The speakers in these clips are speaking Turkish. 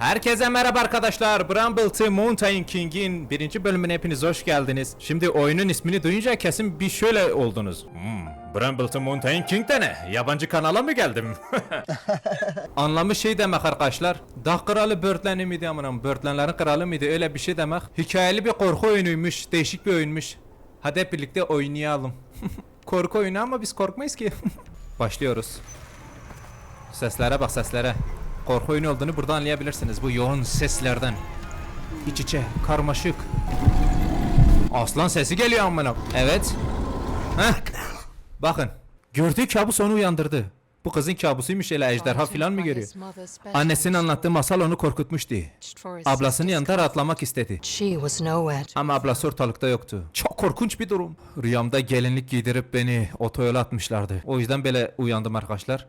Herkese merhaba arkadaşlar. Brambleton Mountain King'in birinci bölümüne hepiniz hoş geldiniz. Şimdi oyunun ismini duyunca kesin bir şöyle oldunuz. Hmm, Brambleton Mountain King de ne? Yabancı kanala mı geldim? Anlamı şey demek arkadaşlar. Dağ kralı börtleni miydi amınam? Börtlenlerin kralı mıydı? Öyle bir şey demek. Hikayeli bir korku oyunuymuş. Değişik bir oyunmuş. Hadi hep birlikte oynayalım. korku oyunu ama biz korkmayız ki. Başlıyoruz. Seslere bak seslere. Korku oyunu olduğunu burada anlayabilirsiniz bu yoğun seslerden. İç içe, karmaşık. Aslan sesi geliyor amına. Evet. Heh. Bakın. Gördüğü kabus onu uyandırdı. Bu kızın kabusuymuş hele ejderha filan mı görüyor? Annesinin anlattığı masal onu korkutmuştu. Ablasının yanında rahatlamak istedi. Ama ablası ortalıkta yoktu. Çok korkunç bir durum. Rüyamda gelinlik giydirip beni otoyola atmışlardı. O yüzden böyle uyandım arkadaşlar.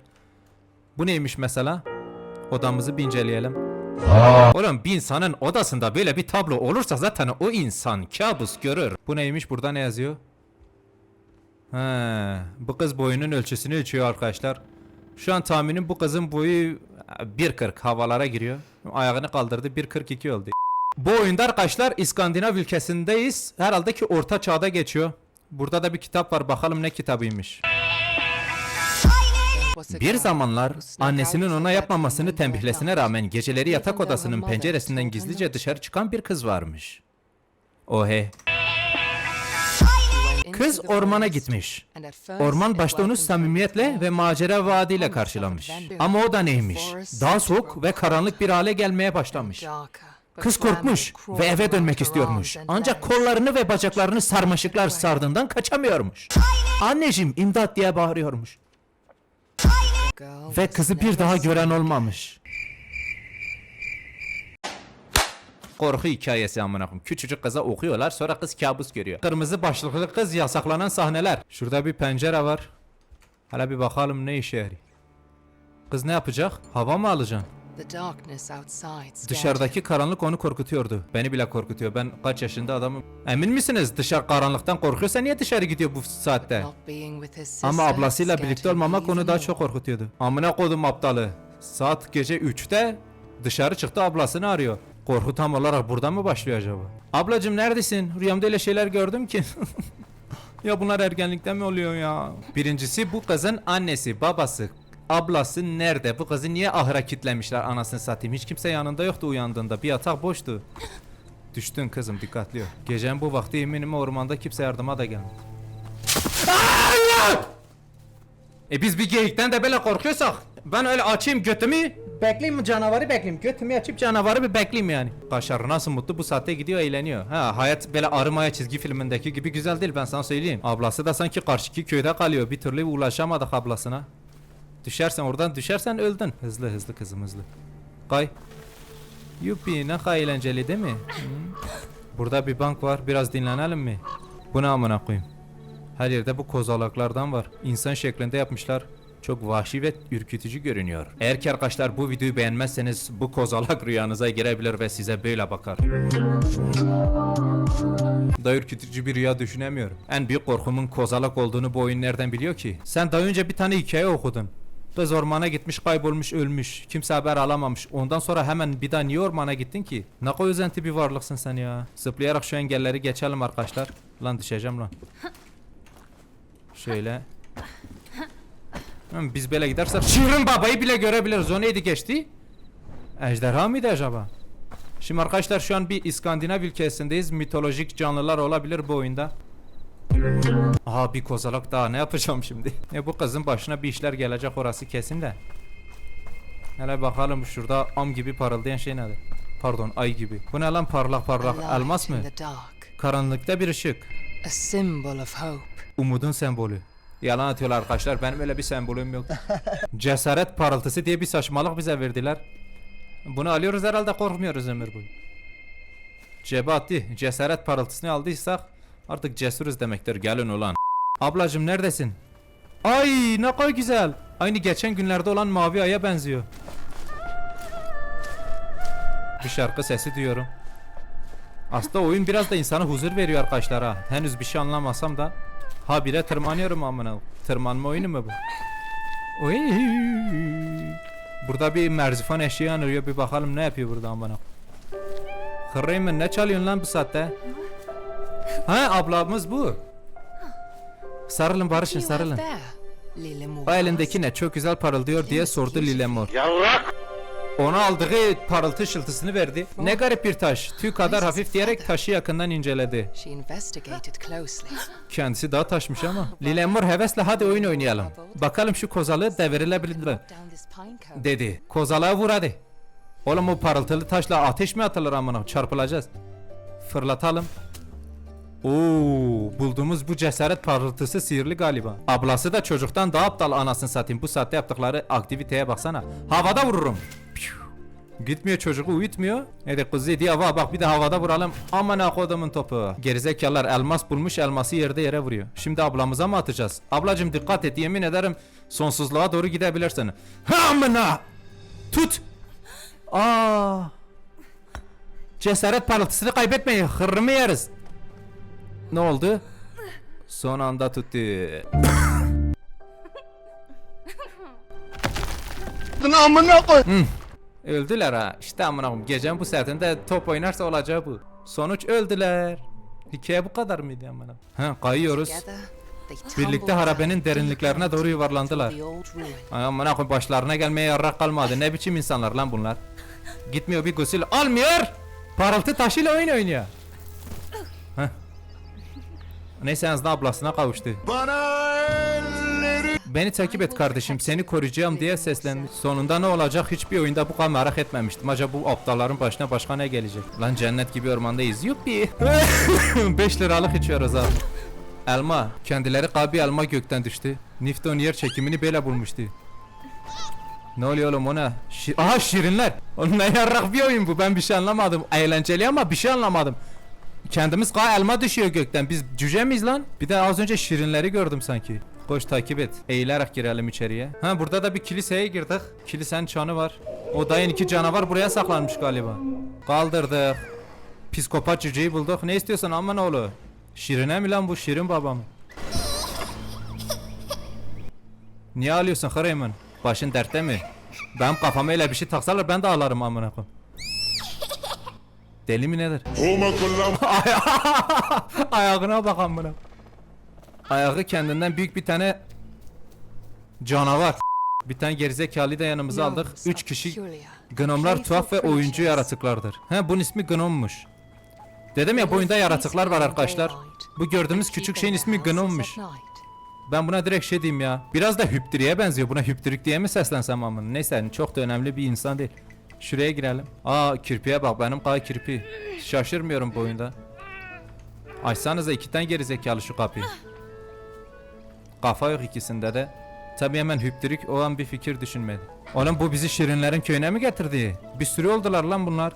Bu neymiş mesela? Odamızı bir inceleyelim. Oğlum bir insanın odasında böyle bir tablo olursa zaten o insan kabus görür. Bu neymiş burada ne yazıyor? He, bu kız boyunun ölçüsünü ölçüyor arkadaşlar. Şu an tahminim bu kızın boyu 1.40 havalara giriyor. Ayağını kaldırdı 1.42 oldu. Bu oyunda arkadaşlar İskandinav ülkesindeyiz. Herhalde ki orta çağda geçiyor. Burada da bir kitap var. Bakalım ne kitabıymış. Bir zamanlar annesinin ona yapmamasını tembihlesine rağmen geceleri yatak odasının penceresinden gizlice dışarı çıkan bir kız varmış. O he. Went into Kız ormana gitmiş. Orman başta onu samimiyetle ve macera vaadiyle karşılamış. Ama o da neymiş? Daha soğuk ve karanlık bir hale gelmeye başlamış. Kız korkmuş ve eve dönmek istiyormuş. Ancak kollarını ve bacaklarını sarmaşıklar sardığından kaçamıyormuş. Anneciğim imdat diye bağırıyormuş. Ve kızı bir daha gören olmamış. Korku hikayesi amına koyayım. Küçücük kıza okuyorlar sonra kız kabus görüyor. Kırmızı başlıklı kız yasaklanan sahneler. Şurada bir pencere var. Hala bir bakalım ne işe yarıyor. Kız ne yapacak? Hava mı alacaksın? Dışarıdaki karanlık onu korkutuyordu. Beni bile korkutuyor. Ben kaç yaşında adamım. Emin misiniz? Dışarı karanlıktan korkuyorsa niye dışarı gidiyor bu saatte? Ama ablasıyla birlikte olmamak onu daha çok korkutuyordu. Amına kodum aptalı. Saat gece 3'te dışarı çıktı ablasını arıyor. Korku tam olarak buradan mı başlıyor acaba? Ablacım neredesin? Rüyamda öyle şeyler gördüm ki. ya bunlar ergenlikten mi oluyor ya? Birincisi bu kızın annesi, babası, ablası nerede? Bu kızı niye ahıra kitlemişler anasını satayım? Hiç kimse yanında yoktu uyandığında. Bir yatak boştu. Düştün kızım dikkatli ol. Gecenin bu vakti eminim ormanda kimse yardıma da gelmedi. E biz bir geyikten de böyle korkuyorsak ben öyle açayım götümü bekleyeyim canavarı bekleyeyim götümü açıp canavarı bir bekleyeyim yani. Kaşar nasıl mutlu bu saatte gidiyor eğleniyor. Ha hayat böyle arı maya çizgi filmindeki gibi güzel değil ben sana söyleyeyim. Ablası da sanki karşıki köyde kalıyor bir türlü ulaşamadık ablasına. Düşersen oradan düşersen öldün. Hızlı hızlı kızım hızlı. Kay. Yuppi ne kadar eğlenceli değil mi? Burada bir bank var biraz dinlenelim mi? Bu ne amına koyayım? Her yerde bu kozalaklardan var. İnsan şeklinde yapmışlar. Çok vahşi ve ürkütücü görünüyor. Eğer ki arkadaşlar bu videoyu beğenmezseniz bu kozalak rüyanıza girebilir ve size böyle bakar. Daha ürkütücü bir rüya düşünemiyorum. En büyük korkumun kozalak olduğunu bu oyun nereden biliyor ki? Sen daha önce bir tane hikaye okudun. Kız ormana gitmiş kaybolmuş ölmüş. Kimse haber alamamış. Ondan sonra hemen bir daha niye ormana gittin ki? Ne kadar özenti bir varlıksın sen ya. Zıplayarak şu engelleri geçelim arkadaşlar. Lan düşeceğim lan. Şöyle. Biz böyle gidersek Şirin babayı bile görebiliriz. O neydi geçti? Ejderha mıydı acaba? Şimdi arkadaşlar şu an bir İskandinav ülkesindeyiz. Mitolojik canlılar olabilir bu oyunda. Aha bir kozalak daha ne yapacağım şimdi? E bu kızın başına bir işler gelecek orası kesin de. Hele bakalım şurada am gibi parıldayan şey nedir? Pardon ay gibi. Bu ne lan parlak parlak elmas mı? Karanlıkta bir ışık. a symbol of hope. Umudun sembolü. Yalan atıyorlar arkadaşlar. Benim öyle bir sembolüm yok. Cesaret parıltısı diye bir saçmalık bize verdiler. Bunu alıyoruz herhalde korkmuyoruz ömür boyu. Cebe attı. Cesaret parıltısını aldıysak artık cesuruz demektir. Gelin ulan. Ablacım neredesin? Ay ne kadar güzel. Aynı geçen günlerde olan mavi aya benziyor. Bir şarkı sesi duyuyorum. Aslında oyun biraz da insana huzur veriyor arkadaşlar ha. Henüz bir şey anlamasam da. Ha bire tırmanıyorum amına. Tırmanma oyunu mu bu? Oy. Burada bir merzifon eşeği yanıyor bir bakalım ne yapıyor burada amına. Hırrıyım ne çalıyorsun lan bu saatte? Ha ablamız bu. Sarılın barışın sarılın. O elindeki ne çok güzel parıldıyor diye sordu Lilemor. Ona aldığı parıltı şıltısını verdi. Ne garip bir taş. Tüy kadar hafif diyerek taşı yakından inceledi. Kendisi daha taşmış ama. Lilemor hevesle hadi oyun oynayalım. Bakalım şu kozalığı devrilebilir mi? Dedi. Kozalığa vur hadi. Oğlum o parıltılı taşla ateş mi atılır amına? Çarpılacağız. Fırlatalım. Oo, bulduğumuz bu cesaret parıltısı sihirli galiba. Ablası da çocuktan daha aptal anasını satayım. Bu saatte yaptıkları aktiviteye baksana. Havada vururum. Gitmiyor çocuğu uyutmuyor. Hadi kızı diye va bak bir de havada vuralım. Aman akodumun topu. Gerizekalılar elmas bulmuş elması yerde yere vuruyor. Şimdi ablamıza mı atacağız? Ablacım dikkat et yemin ederim sonsuzluğa doğru gidebilirsin. Ha amına! Tut! Aa! Cesaret parıltısını kaybetmeyin. Hırrımı yeriz. Ne oldu? Son anda tuttu. amına koy. Öldüler ha. İşte amına koyayım. Gecenin bu saatinde top oynarsa olacağı bu. Sonuç öldüler. Hikaye bu kadar mıydı amına? Ha kayıyoruz. Birlikte harabenin derinliklerine doğru yuvarlandılar. Ay amına koyayım başlarına gelmeye yarrak kalmadı. Ne biçim insanlar lan bunlar? Gitmiyor bir gusül almıyor. Parıltı taşıyla oyun oynuyor. Neyse en azından ablasına kavuştu. Bana elleri Beni takip et kardeşim seni koruyacağım diye seslendi. Sonunda ne olacak hiçbir oyunda bu kadar merak etmemiştim. Acaba bu aptalların başına başka ne gelecek? Lan cennet gibi ormandayız yuppi. 5 liralık içiyoruz abi. Elma. Kendileri kabi elma gökten düştü. Newton yer çekimini böyle bulmuştu. Ne oluyor oğlum o ne? Şi- Aha şirinler. Ne yarrak bir oyun bu ben bir şey anlamadım. Eğlenceli ama bir şey anlamadım. Kendimiz ka elma düşüyor gökten. Biz cüce miyiz lan? Bir de az önce şirinleri gördüm sanki. Koş takip et. Eğilerek girelim içeriye. Ha burada da bir kiliseye girdik. Kilisenin çanı var. O dayın iki canavar buraya saklanmış galiba. Kaldırdık. Psikopat cüceyi bulduk. Ne istiyorsun aman oğlu? Şirine mi lan bu? Şirin baba mı? Niye ağlıyorsun Hıreyman? Başın dertte mi? Benim kafama öyle bir şey taksalar ben de ağlarım amına koyayım. Deli mi nedir? Ayağına bak amına. Ayağı kendinden büyük bir tane canavar. Bir tane gerizekalı da yanımıza aldık. Üç kişi gnomlar tuhaf ve oyuncu yaratıklardır. He bunun ismi gnommuş. Dedim ya bu oyunda yaratıklar var arkadaşlar. Bu gördüğümüz küçük şeyin ismi gnommuş. Ben buna direkt şey diyeyim ya. Biraz da hüptiriye benziyor. Buna hüptürük diye mi seslensem amına? Neyse çok da önemli bir insan değil. Şuraya girelim. Aa kirpiye bak benim kay kirpi. Şaşırmıyorum bu oyunda. Açsanıza iki tane gerizekalı şu kapıyı. Kafa yok ikisinde de. Tabi hemen hüptürük o an bir fikir düşünmedi. Oğlum bu bizi şirinlerin köyüne mi getirdi? Bir sürü oldular lan bunlar.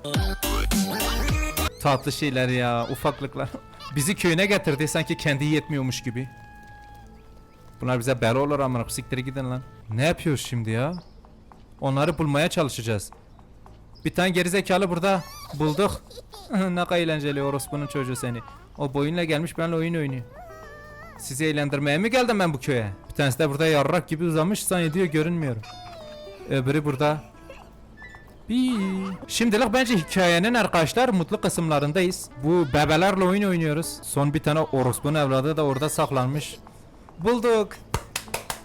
Tatlı şeyler ya ufaklıklar. bizi köyüne getirdi sanki kendi yetmiyormuş gibi. Bunlar bize bela olur amına siktir gidin lan. Ne yapıyoruz şimdi ya? Onları bulmaya çalışacağız. Bir tane gerizekalı burada bulduk. ne kadar eğlenceli orospunun çocuğu seni. O boyunla gelmiş benimle oyun oynuyor. Sizi eğlendirmeye mi geldim ben bu köye? Bir tanesi de burada yarrak gibi uzamış zannediyor görünmüyorum. Öbürü burada. Bir. Şimdilik bence hikayenin arkadaşlar mutlu kısımlarındayız. Bu bebelerle oyun oynuyoruz. Son bir tane orospunun evladı da orada saklanmış. Bulduk.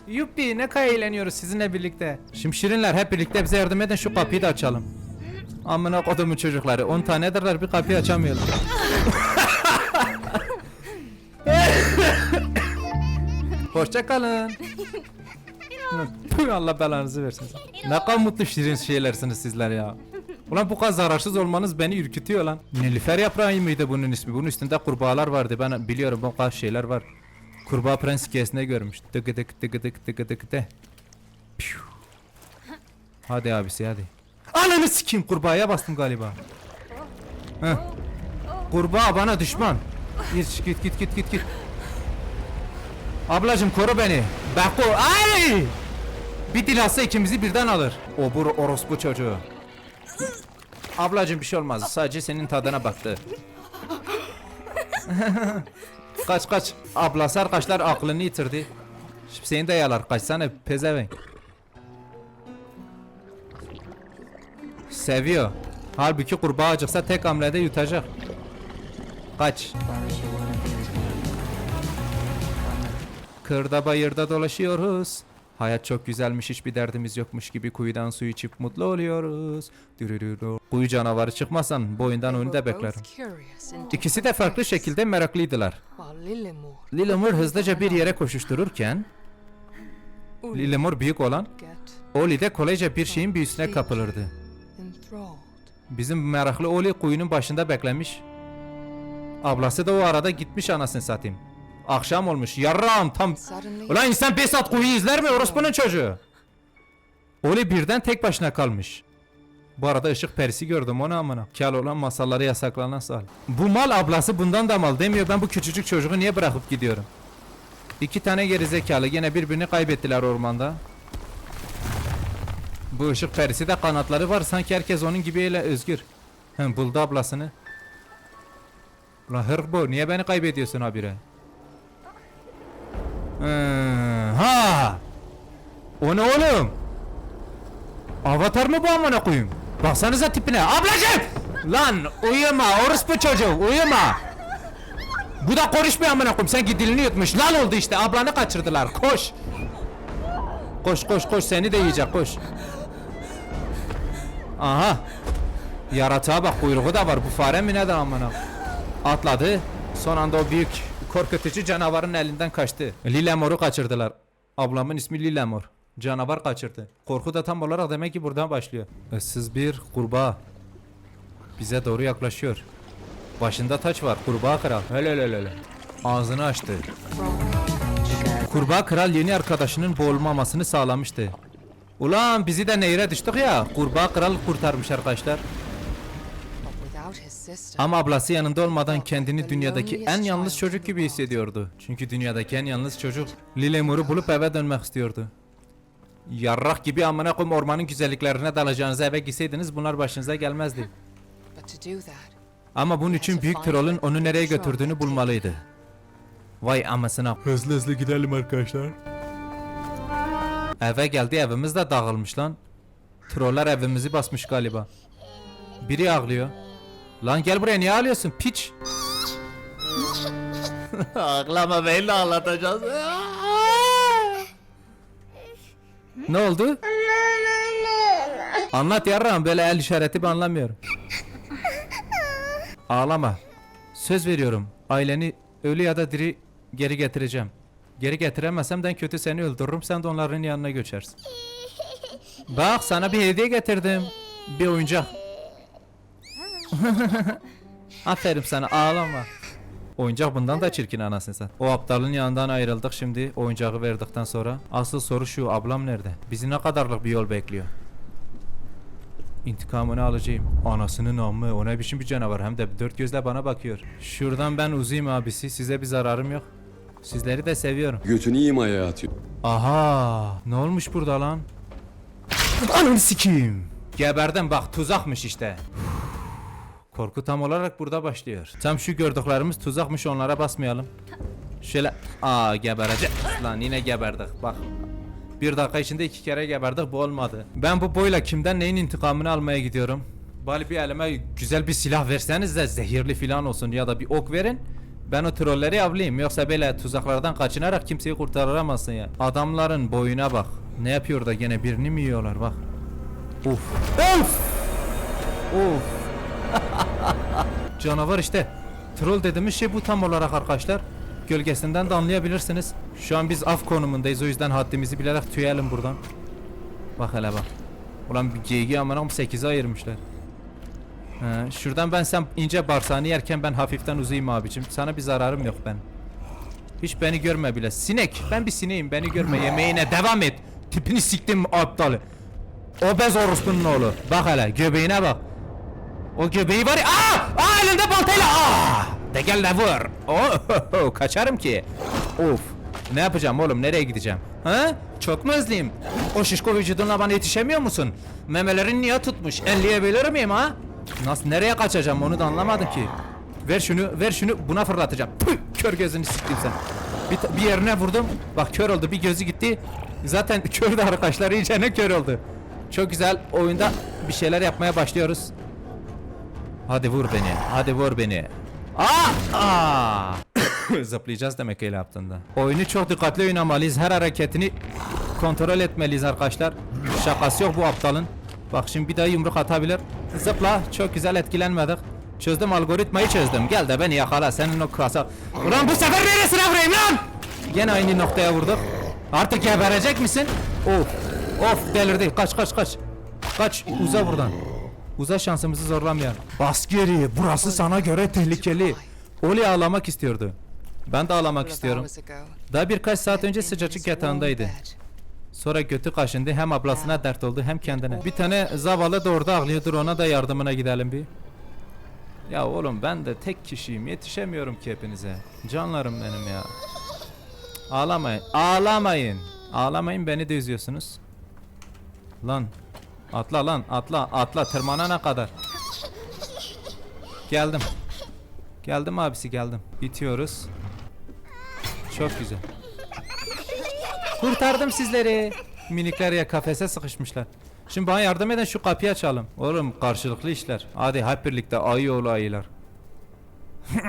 Yuppi ne kadar eğleniyoruz sizinle birlikte. Şimdi şirinler hep birlikte bize yardım edin şu kapıyı da açalım. Amına kodumun çocukları 10 tanedirler bir kapıyı açamıyorlar. Hoşça kalın. Tüh, Allah belanızı versin. Ne kadar mutlu şirin şeylersiniz sizler ya. Ulan bu kadar zararsız olmanız beni ürkütüyor lan. Nilüfer yaprağı mıydı bunun ismi? Bunun üstünde kurbağalar vardı. Ben biliyorum bu kadar şeyler var. Kurbağa prens hikayesinde görmüş. Tıkı tık tıkı tık tıkı tık de. Piu. Hadi abisi hadi. Ananı sikeyim kurbağaya bastım galiba. Heh. Kurbağa bana düşman. Git git git git git git. Ablacım koru beni. Bako. Ay! Bir dil atsa ikimizi birden alır. O bu orospu çocuğu. Ablacım bir şey olmaz. Sadece senin tadına baktı. kaç kaç. Ablası arkadaşlar aklını yitirdi. Şimdi seni de yalar. Kaçsana pezevenk. Seviyor. Halbuki kurbağa acıksa tek hamlede yutacak. Kaç. Kırda bayırda dolaşıyoruz. Hayat çok güzelmiş hiçbir derdimiz yokmuş gibi kuyudan su içip mutlu oluyoruz. Dürürürü. Kuyu canavarı çıkmasan boyundan onu da beklerim. İkisi de farklı şekilde meraklıydılar. Lilimur hızlıca bir yere koşuştururken Lilemur büyük olan Oli de kolayca bir şeyin büyüsüne kapılırdı. Bizim meraklı Oli kuyunun başında beklemiş. Ablası da o arada gitmiş anasını satayım. Akşam olmuş. Yarram tam. Ulan insan 5 saat kuyu izler mi orospunun çocuğu? Oli birden tek başına kalmış. Bu arada ışık perisi gördüm onu amına. Kel olan masalları yasaklanan sal. Bu mal ablası bundan da mal demiyor. Ben bu küçücük çocuğu niye bırakıp gidiyorum? İki tane gerizekalı gene birbirini kaybettiler ormanda. Bu ışık perisi de kanatları var. Sanki herkes onun gibi öyle özgür. Hem buldu ablasını. Ulan hırbo niye beni kaybediyorsun habire? Ee, ha! O ne oğlum? Avatar mı bu amına koyayım? Baksanıza tipine. Ablacım! Lan uyuma orospu çocuğu uyuma. Bu da konuşmuyor amına koyayım. Sen dilini yutmuş. Lan oldu işte. Ablanı kaçırdılar. Koş. Koş koş koş seni de yiyecek koş. Aha. Yaratığa bak kuyruğu da var. Bu fare mi nedir amına? Atladı. Son anda o büyük korkutucu canavarın elinden kaçtı. Lilemor'u kaçırdılar. Ablamın ismi Lilemor. Canavar kaçırdı. Korku da tam olarak demek ki buradan başlıyor. Issız bir kurbağa. Bize doğru yaklaşıyor. Başında taç var. Kurbağa kral. Öyle öyle öyle. Ağzını açtı. Kurbağa kral yeni arkadaşının boğulmamasını sağlamıştı. Ulan bizi de nehire düştük ya. Kurbağa kral kurtarmış arkadaşlar. Ama ablası yanında olmadan kendini dünyadaki en yalnız çocuk gibi hissediyordu. Çünkü dünyadaki en yalnız çocuk Lilemur'u bulup eve dönmek istiyordu. Yarrak gibi amına koyayım ormanın güzelliklerine dalacağınıza eve gitseydiniz bunlar başınıza gelmezdi. Ama bunun için büyük trollün onu nereye götürdüğünü bulmalıydı. Vay amasına. Hızlı hızlı gidelim arkadaşlar. Eve geldi evimiz de dağılmış lan. Troller evimizi basmış galiba. Biri ağlıyor. Lan gel buraya niye ağlıyorsun piç? Ağlama beni ağlatacağız. ne oldu? Anlat yarram böyle el işareti ben anlamıyorum. Ağlama. Söz veriyorum. Aileni ölü ya da diri geri getireceğim. Geri getiremezsem de en kötü seni öldürürüm. Sen de onların yanına göçersin. Bak sana bir hediye getirdim. Bir oyuncak. Aferin sana ağlama. Oyuncak bundan da çirkin anasını sen. O aptalın yanından ayrıldık şimdi oyuncağı verdikten sonra. Asıl soru şu ablam nerede? Bizi ne kadarlık bir yol bekliyor? İntikamını alacağım. Anasının amı o ne biçim bir canavar hem de dört gözle bana bakıyor. Şuradan ben uzayım abisi size bir zararım yok. Sizleri de seviyorum. Götünü yemaya atıyor. Aha ne olmuş burada lan? Ananı sikeyim. Geberdim bak tuzakmış işte. Korku tam olarak burada başlıyor. Tam şu gördüklerimiz tuzakmış onlara basmayalım. Şöyle aa geberecek lan yine geberdik bak. Bir dakika içinde iki kere geberdik bu olmadı. Ben bu boyla kimden neyin intikamını almaya gidiyorum? Bari bir elime güzel bir silah verseniz de zehirli filan olsun ya da bir ok verin. Ben o trolleri avlayayım yoksa böyle tuzaklardan kaçınarak kimseyi kurtaramazsın ya. Adamların boyuna bak. Ne yapıyor da gene birini mi yiyorlar bak. Uf. Of. Of. Canavar işte. Troll dediğimiz şey bu tam olarak arkadaşlar. Gölgesinden de anlayabilirsiniz. Şu an biz af konumundayız o yüzden haddimizi bilerek tüyelim buradan. Bak hele bak. Ulan bir GG amanım 8'e ayırmışlar. He, şuradan ben sen ince bağırsağını yerken ben hafiften uzayayım abicim. Sana bir zararım yok ben. Hiç beni görme bile. Sinek. Ben bir sineğim. Beni görme. Yemeğine devam et. Tipini siktim aptalı. Obez orospunun oğlu. Bak hele göbeğine bak. O göbeği var ya. Aa! Aa elinde baltayla. Aa! De gel de vur. Oh, kaçarım ki. Of. Ne yapacağım oğlum? Nereye gideceğim? Ha? Çok mu hızlıyım? O şişko vücudunla bana yetişemiyor musun? Memelerin niye tutmuş? Elleyebilir miyim ha? Nasıl nereye kaçacağım onu da anlamadım ki. Ver şunu, ver şunu buna fırlatacağım. Püh, kör gözünü siktim sen. Bir, bir yerine vurdum. Bak kör oldu. Bir gözü gitti. Zaten kör de arkadaşlar iyice ne kör oldu. Çok güzel. Oyunda bir şeyler yapmaya başlıyoruz. Hadi vur beni. Hadi vur beni. Aa! Aa! Zıplayacağız demek öyle yaptığında. Oyunu çok dikkatli oynamalıyız. Her hareketini kontrol etmeliyiz arkadaşlar. Şakası yok bu aptalın. Bak şimdi bir daha yumruk atabilir. Zıpla. Çok güzel etkilenmedik. Çözdüm algoritmayı çözdüm. Gel de beni yakala senin o krasa. Ulan bu sefer neresine vurayım lan? Gene aynı noktaya vurduk. Artık geberecek misin? Of. Of delirdi. Kaç kaç kaç. Kaç uza buradan. Uza şansımızı zorlamayalım. Bas geri. Burası sana göre tehlikeli. Oli ağlamak istiyordu. Ben de ağlamak istiyorum. Daha birkaç saat önce sıcacık yatağındaydı. Sonra götü kaşındı. Hem ablasına dert oldu hem kendine. Bir tane zavallı da orada ağlıyordur. Ona da yardımına gidelim bir. Ya oğlum ben de tek kişiyim. Yetişemiyorum ki hepinize. Canlarım benim ya. Ağlamayın. Ağlamayın. Ağlamayın beni de üzüyorsunuz. Lan. Atla lan atla atla tırmanana kadar. Geldim. Geldim abisi geldim. Bitiyoruz. Çok güzel. Kurtardım sizleri. Minikler ya kafese sıkışmışlar. Şimdi bana yardım edin şu kapıyı açalım. Oğlum karşılıklı işler. Hadi hep birlikte ayı oğlu ayılar.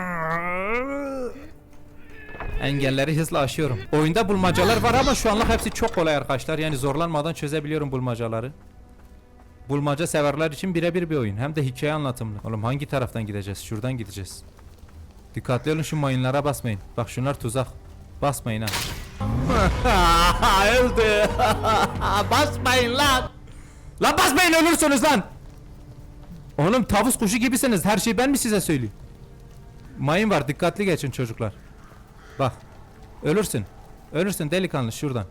Engelleri hızla aşıyorum. Oyunda bulmacalar var ama şu anlık hepsi çok kolay arkadaşlar. Yani zorlanmadan çözebiliyorum bulmacaları. Bulmaca severler için birebir bir oyun. Hem de hikaye anlatımlı. Oğlum hangi taraftan gideceğiz? Şuradan gideceğiz. Dikkatli olun şu mayınlara basmayın. Bak şunlar tuzak. Basmayın ha. Öldü. basmayın lan. Lan basmayın ölürsünüz lan. Oğlum tavus kuşu gibisiniz. Her şeyi ben mi size söyleyeyim? Mayın var dikkatli geçin çocuklar. Bak. Ölürsün. Ölürsün delikanlı şuradan.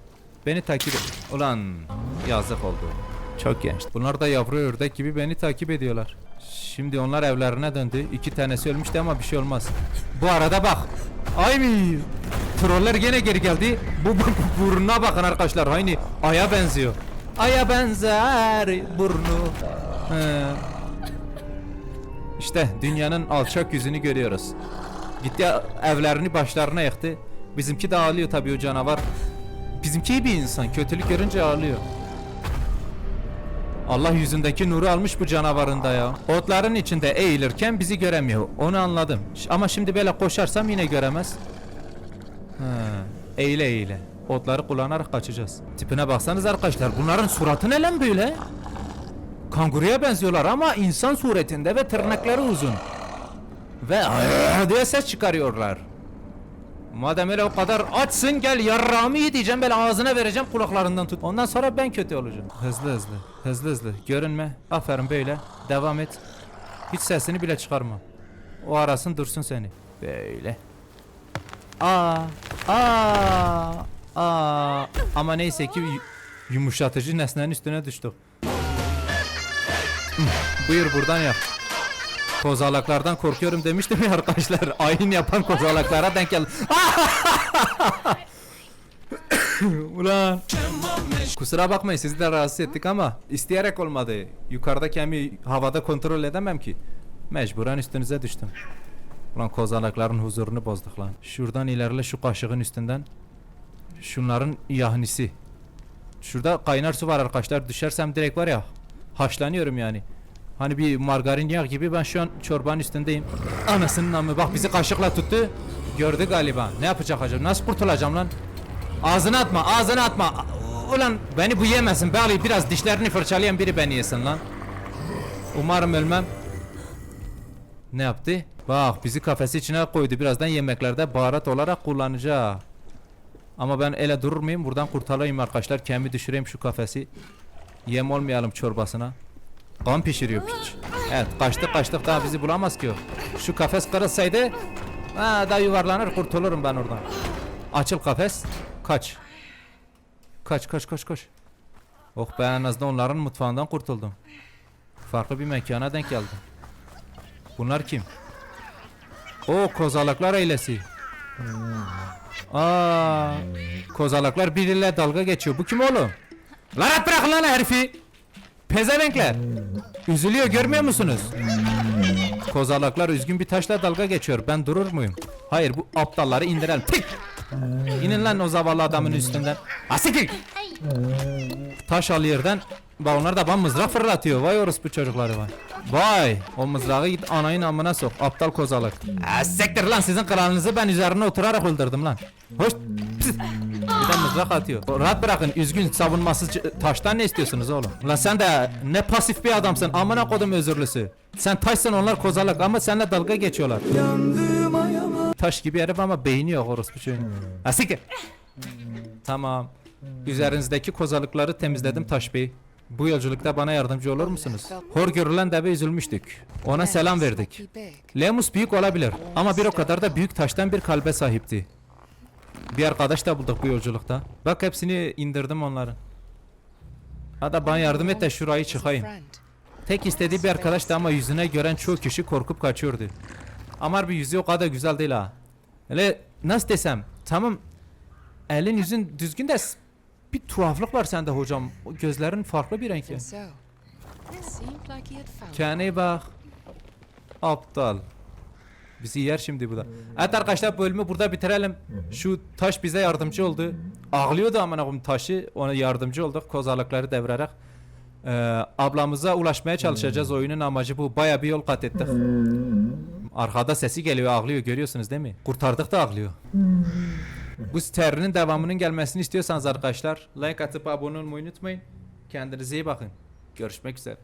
Beni takip et. Ulan yazık oldu. Çok genç. Bunlar da yavru ördek gibi beni takip ediyorlar. Şimdi onlar evlerine döndü. İki tanesi ölmüştü ama bir şey olmaz. Bu arada bak. Ay Troller gene geri geldi. Bu, bu, bu burnuna bakın arkadaşlar. Aynı aya benziyor. Aya benzer burnu. He. İşte dünyanın alçak yüzünü görüyoruz. Gitti evlerini başlarına yıktı. Bizimki de ağlıyor tabii o canavar. Bizimki iyi bir insan. Kötülük görünce ağlıyor. Allah yüzündeki nuru almış bu canavarında ya. Otların içinde eğilirken bizi göremiyor. Onu anladım. Ama şimdi böyle koşarsam yine göremez. Ha, eğile eğile. Otları kullanarak kaçacağız. Tipine baksanız arkadaşlar. Bunların suratı ne lan böyle? Kanguruya benziyorlar ama insan suretinde ve tırnakları uzun. Ve diye ses çıkarıyorlar. Madem öyle o kadar açsın gel yarrağımı ye diyeceğim böyle ağzına vereceğim kulaklarından tut. Ondan sonra ben kötü olacağım. Hızlı hızlı hızlı hızlı görünme. Aferin böyle devam et. Hiç sesini bile çıkarma. O arasın dursun seni. Böyle. Aa, aa, aa. Ama neyse ki yu- yumuşatıcı nesnenin üstüne düştük. Buyur buradan yap. Kozalaklardan korkuyorum demiştim ya arkadaşlar. Ayin yapan kozalaklara denk geldi. Ulan. Kusura bakmayın sizi de rahatsız ettik ama isteyerek olmadı. Yukarıda kendimi havada kontrol edemem ki. Mecburen üstünüze düştüm. Ulan kozalakların huzurunu bozduk lan. Şuradan ilerle şu kaşığın üstünden. Şunların yahnisi. Şurada kaynar su var arkadaşlar. Düşersem direkt var ya haşlanıyorum yani. Hani bir margarin yağ gibi ben şu an çorbanın üstündeyim. Anasının amı bak bizi kaşıkla tuttu. Gördü galiba. Ne yapacak acaba? Nasıl kurtulacağım lan? Ağzına atma, ağzına atma. Ulan beni bu yemesin. Bari biraz dişlerini fırçalayan biri beni yesin lan. Umarım ölmem. Ne yaptı? Bak bizi kafesi içine koydu. Birazdan yemeklerde baharat olarak kullanacak. Ama ben ele durur muyum? Buradan kurtulayım arkadaşlar. Kendimi düşüreyim şu kafesi. Yem olmayalım çorbasına. Kan pişiriyor piç. Evet kaçtık kaçtık daha bizi bulamaz ki o. Şu kafes kırılsaydı ha, daha yuvarlanır kurtulurum ben oradan. Açıl kafes. Kaç. Kaç kaç kaç kaç. Oh be en azından onların mutfağından kurtuldum. Farklı bir mekana denk geldim. Bunlar kim? O kozalaklar ailesi. Aa, kozalaklar biriyle dalga geçiyor. Bu kim oğlum? Lan at bırakın lan herifi. Pezevenkler. Üzülüyor görmüyor musunuz? Kozalaklar üzgün bir taşla dalga geçiyor. Ben durur muyum? Hayır bu aptalları indirelim. Tık! İnin lan o zavallı adamın üstünden. Asikik! Taş al yerden. Bak onlar da bana mızrak fırlatıyor. Vay orospu çocukları vay. Vay o mızrağı git anayın amına sok. Aptal kozalık. Siktir lan sizin kralınızı ben üzerine oturarak öldürdüm lan. Hoş. Pis. Mızrak atıyor. Rahat bırakın üzgün savunmasız taştan ne istiyorsunuz oğlum? Lan sen de ne pasif bir adamsın amına kodum özürlüsü. Sen taşsın onlar kozalık ama seninle dalga geçiyorlar. Taş gibi herif ama beyni yok orospu çocuğun. Ha siktir. Tamam. Üzerinizdeki kozalıkları temizledim Taş Bey. Bu yolculukta bana yardımcı olur musunuz? Hor görülen deve üzülmüştük. Ona selam verdik. Lemus büyük olabilir ama bir o kadar da büyük taştan bir kalbe sahipti. Bir arkadaş da bulduk bu yolculukta. Bak hepsini indirdim onların. Hadi bana yardım et de şurayı çıkayım. Tek istediği bir arkadaştı ama yüzüne gören çoğu kişi korkup kaçıyordu. Ama bir yüzü o kadar güzel değil ha. Öyle nasıl desem tamam elin yüzün düzgün de bir tuhaflık var sende hocam. O gözlerin farklı bir renk Kendine bak. Aptal. Bizi yer şimdi bu da. Evet arkadaşlar bölümü burada bitirelim. Şu taş bize yardımcı oldu. Ağlıyordu amına koyayım taşı. Ona yardımcı olduk kozalıkları devirerek. Ee, ablamıza ulaşmaya çalışacağız. Oyunun amacı bu. Baya bir yol kat ettik. Arkada sesi geliyor ağlıyor görüyorsunuz değil mi? Kurtardık da ağlıyor. Bu serinin devamının gelmesini istiyorsanız arkadaşlar like atıp abone olmayı unutmayın. Kendinize iyi bakın. Görüşmek üzere.